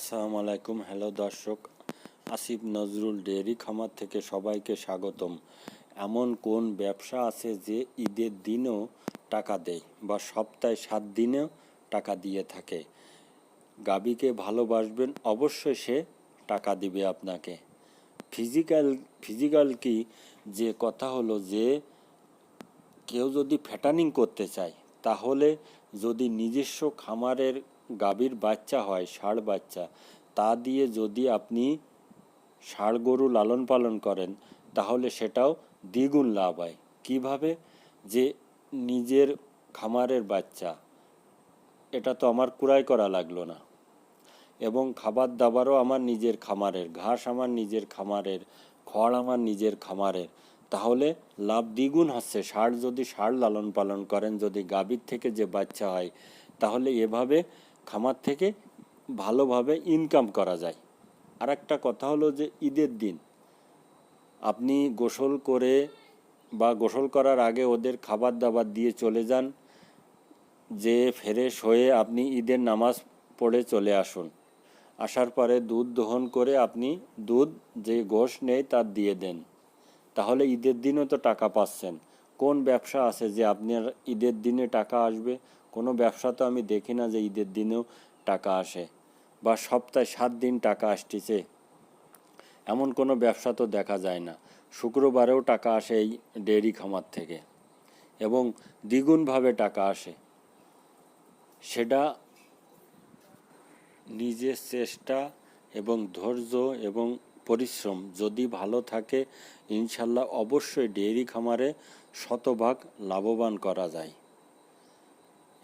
আসসালামু আলাইকুম। হ্যালো দর্শক, আসিফ নজরুল ডেয়ারি খামার থেকে সবাইকে স্বাগতম। এমন কোন ব্যবসা আছে যে ঈদের দিনেও টাকা দেয় বা সপ্তাহে সাত দিনেও টাকা দিয়ে থাকে? গাবিকে ভালোবাসবেন, অবশ্যই সে টাকা দিবে আপনাকে। ফিজিক্যাল ফিজিক্যাল কি? যে কথা হলো যে কেউ যদি ফ্যাটানিং করতে চায়, তাহলে যদি নিজস্ব খামারের গাভীর বাচ্চা হয়, ষাঁড় বাচ্চা, তা দিয়ে যদি আপনি ষাঁড় গরু লালন পালন করেন, তাহলে সেটাও দ্বিগুণ লাভ হয়। কীভাবে? যে নিজের খামারের বাচ্চা, এটা তো আমার কুড়াই করা লাগল না। এবং খাবার দাবারও আমার নিজের খামারের, ঘাস আমার নিজের খামারের, খড় আমার নিজের খামারের, তাহলে লাভ দ্বিগুণ হচ্ছে। ষাঁড় যদি ষাঁড় লালন পালন করেন, যদি গাভীর থেকে যে বাচ্চা হয়, তাহলে এভাবে খামার থেকে ভালোভাবে ইনকাম করা যায়। আর একটা কথা হলো যে ঈদের দিন, আপনি গোসল করে বা গোসল করার আগে ওদের খাবার দাবার দিয়ে চলে যান, যে ফ্রেশ হয়ে আপনি ঈদের নামাজ পড়ে চলে আসুন। আসার পরে দুধ দহন করে আপনি দুধ যে গোশ নেই তার দিয়ে দেন। তাহলে ঈদের দিনও তো টাকা পাচ্ছেন। কোন ব্যবসা আছে যে আপনার ঈদের দিনে টাকা আসবে? কোনো ব্যবসা তো আমি দেখি না যে ঈদের দিনেও টাকা আসে বা সপ্তাহে সাত দিন টাকা আসতেছে। এমন কোনো ব্যবসা তো দেখা যায় না। শুক্রবারেও টাকা আসে এই ডেয়ারি খামার থেকে এবং দ্বিগুণভাবে টাকা আসে। সেটা নিজের চেষ্টা এবং ধৈর্য এবং পরিশ্রম যদি ভালো থাকে, ইনশাল্লাহ অবশ্যই ডেয়ারি খামারে শতভাগ লাভবান করা যায়।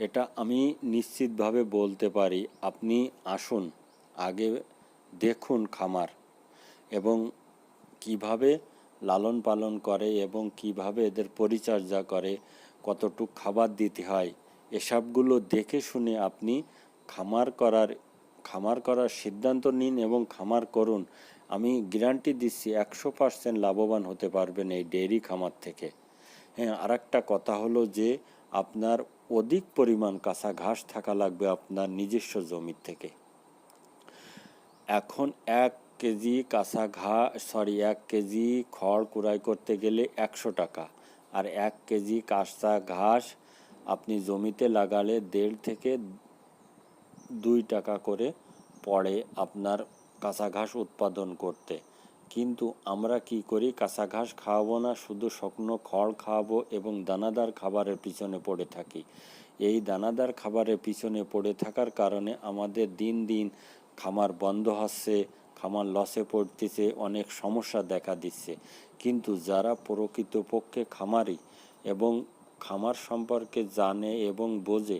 এটা আমি নিশ্চিতভাবে বলতে পারি, আপনি আসুন, আগে দেখুন খামার এবং কীভাবে লালন পালন করে এবং কীভাবে এদের পরিচর্যা করে, কতটুক খাবার দিতে হয়, এসবগুলো দেখে শুনে আপনি খামার করার খামার করার সিদ্ধান্ত নিন এবং খামার করুন। আমি গ্যারান্টি দিচ্ছি একশো পার্সেন্ট লাভবান হতে পারবেন এই ডেয়ারি খামার থেকে। হ্যাঁ আর কথা হলো যে আপনার অধিক পরিমাণ কাঁচা ঘাস থাকা লাগবে আপনার নিজস্ব জমির থেকে। এখন এক কেজি কাঁচা ঘাস সরি, এক কেজি খড় কুড়াই করতে গেলে একশো টাকা। আর এক কেজি কাঁচা ঘাস আপনি জমিতে লাগালে দেড় থেকে দুই টাকা করে পড়ে আপনার কাঁচা ঘাস উৎপাদন করতে। কিন্তু আমরা কি করি? কাঁচা ঘাস খাওয়াবো না, শুধু শুকনো খড় খাওয়াবো এবং দানাদার খাবারের পিছনে পড়ে থাকি। এই দানাদার খাবারের পিছনে পড়ে থাকার কারণে আমাদের দিন দিন খামার বন্ধ হচ্ছে, খামার লসে পড়তেছে, অনেক সমস্যা দেখা দিচ্ছে। কিন্তু যারা প্রকৃতপক্ষে খামারি এবং খামার সম্পর্কে জানে এবং বোঝে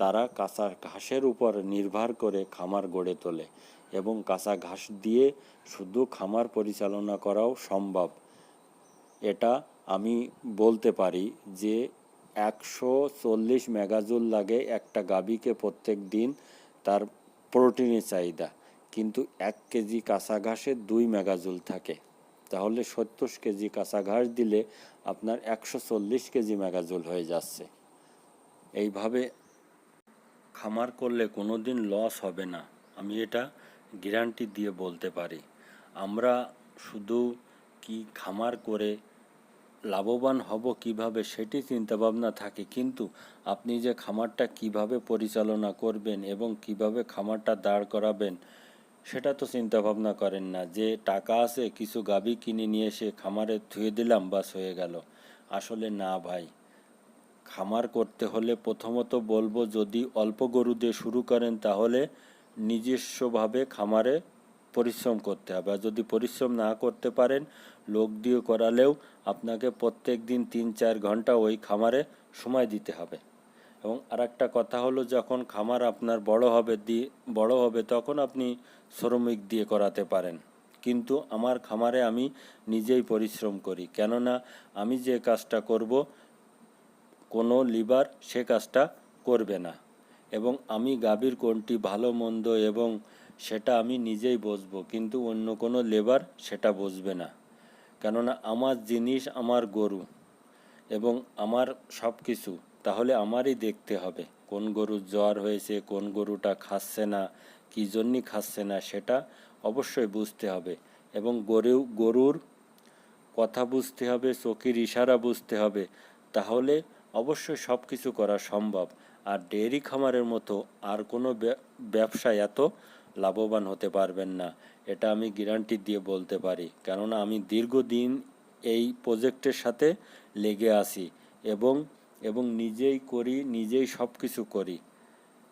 তারা কাঁচা ঘাসের উপর নির্ভর করে খামার গড়ে তোলে এবং কাঁচা ঘাস দিয়ে শুধু খামার পরিচালনা করাও সম্ভব। এটা আমি বলতে পারি যে একশো চল্লিশ মেগাজুল লাগে একটা গাভীকে প্রত্যেক দিন তার প্রোটিনের চাহিদা, কিন্তু এক কেজি কাঁচা ঘাসে দুই মেগাজুল থাকে। তাহলে সত্তর কেজি কাঁচা ঘাস দিলে আপনার একশো চল্লিশ কেজি মেগাজুল হয়ে যাচ্ছে। এইভাবে খামার করলে কোনো দিন লস হবে না। আমি এটা গ্যারান্টি দিয়ে বলতে পারি। আমরা শুধু কি খামার করে লাভবান হব, কীভাবে সেটি চিন্তাভাবনা থাকে। কিন্তু আপনি যে খামারটা কীভাবে পরিচালনা করবেন এবং কীভাবে খামারটা দাঁড় করাবেন, সেটা তো চিন্তা ভাবনা করেন না। যে টাকা আছে, কিছু গাবি কিনে নিয়ে এসে খামারে ধুয়ে দিলাম, বাস হয়ে গেল। আসলে না ভাই। খামার করতে হলে প্রথমত বলব, যদি অল্প গরু দিয়ে শুরু করেন, তাহলে নিজস্বভাবে খামারে পরিশ্রম করতে হবে। আর যদি পরিশ্রম না করতে পারেন, লোক দিয়ে করালেও আপনাকে প্রত্যেক দিন তিন চার ঘণ্টা ওই খামারে সময় দিতে হবে। এবং আর একটা কথা হলো, যখন খামার আপনার বড় হবে দিয়ে বড় হবে, তখন আপনি শ্রমিক দিয়ে করাতে পারেন। কিন্তু আমার খামারে আমি নিজেই পরিশ্রম করি। কেননা, আমি যে কাজটা করব কোনো লিভার সে কাজটা করবে না। এবং আমি গাভীর কোনটি ভালো, মন্দ এবং সেটা আমি নিজেই বুঝব কিন্তু অন্য কোনো লেবার সেটা বুঝবে না। কেননা আমার জিনিস আমার গরু এবং আমার সব কিছু, তাহলে আমারই দেখতে হবে কোন গরুর জ্বর হয়েছে, কোন গরুটা খাচ্ছে না, কী জন্যই খাচ্ছে না, সেটা অবশ্যই বুঝতে হবে। এবং গরু, গরুর কথা বুঝতে হবে, চোখের ইশারা বুঝতে হবে, তাহলে অবশ্যই সব কিছু করা সম্ভব। আর ডেয়ারি খামারের মতো আর কোনো ব্য- ব্যবসায় এত লাভবান হতে পারবেন না। এটা আমি গ্যারান্টি দিয়ে বলতে পারি। কেননা আমি দীর্ঘদিন এই প্রজেক্টের সাথে লেগে আছি এবং এবং নিজেই করি, নিজেই সব কিছু করি।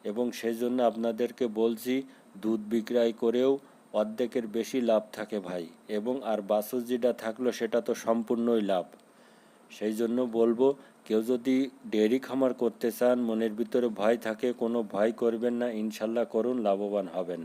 এবং সেই জন্য আপনাদেরকে বলছি, দুধ বিক্রয় করেও অর্ধেকের বেশি লাভ থাকে ভাই। এবং আর যেটা থাকল সেটা তো সম্পূর্ণই লাভ। সেই জন্য বলব, কেউ যদি ডেয়ারি খামার করতে চান, মনের ভিতরে ভয় থাকে, কোনো ভয় করবেন না, ইনশাল্লাহ করুন, লাভবান হবেন।